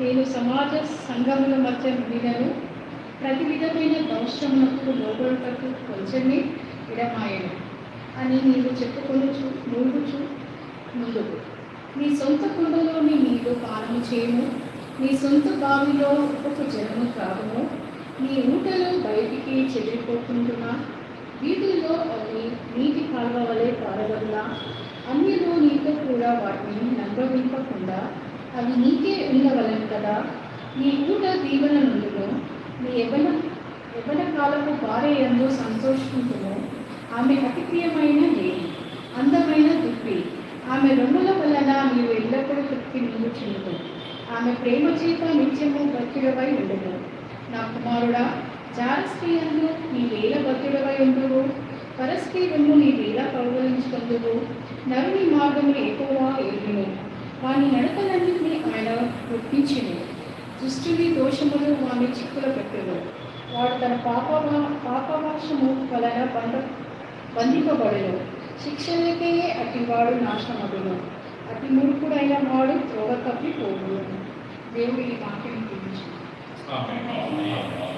నేను సమాజ సంఘముల మధ్య వినను ప్రతి విధమైన దౌష్టములకు లోబడుటకు కొంచెమే విడమాయను అని నీవు చెప్పుకొనుచు మూడుచు ముందుకు నీ సొంత కుండలోని నీరు పానము చేయము. నీ సొంత బావిలో ఒక జలము త్రాగుము. నీ ఊటలో బయటికి చెదిరిపోకుంటున్నా. వీటిల్లో అవి నీటి కాలువ వలె పారగల్లా అన్నిలో నీతో కూడా వాటిని నంగవింపకుండా అవి నీకే ఉండవలను కదా. నీ ఊట దీవెన నుండిలో నీ ఎవన ఎవన కాలపు భార్య ఎందు సంతోషించును ఆమె అతి ప్రియమైన లేడి అందమైన దుప్పి ఆమె రొమ్ముల వలన నీవు ఎల్లప్పుడూ తృప్తి నీవు ఆమె ప్రేమ చేత నిత్యము భక్తుడవై ఉండదు నా కుమారుడా జారస్త్రీయందు నీ వేల భక్తుడవై ఉండవు పరస్త్రీ రొమ్ము నీ వేల కౌగలించుకుందువు నరుని మార్గము ఎక్కువ ఎరుగును. వాని నడకలన్నింటినీ ఒప్పించింది దృష్టిని దుష్టుని దోషములు వాని చిక్కుల పెట్టును వాడు తన పాప పాపవాసము వలన బంధ బంధింపబడను. శిక్షలకే అటివాడు నాశనమడును అతి మురుకుడైన వాడు త్రోవ తప్పి పోగును దేవుడి మాటను వాక్యం గురించి ఆమేన్.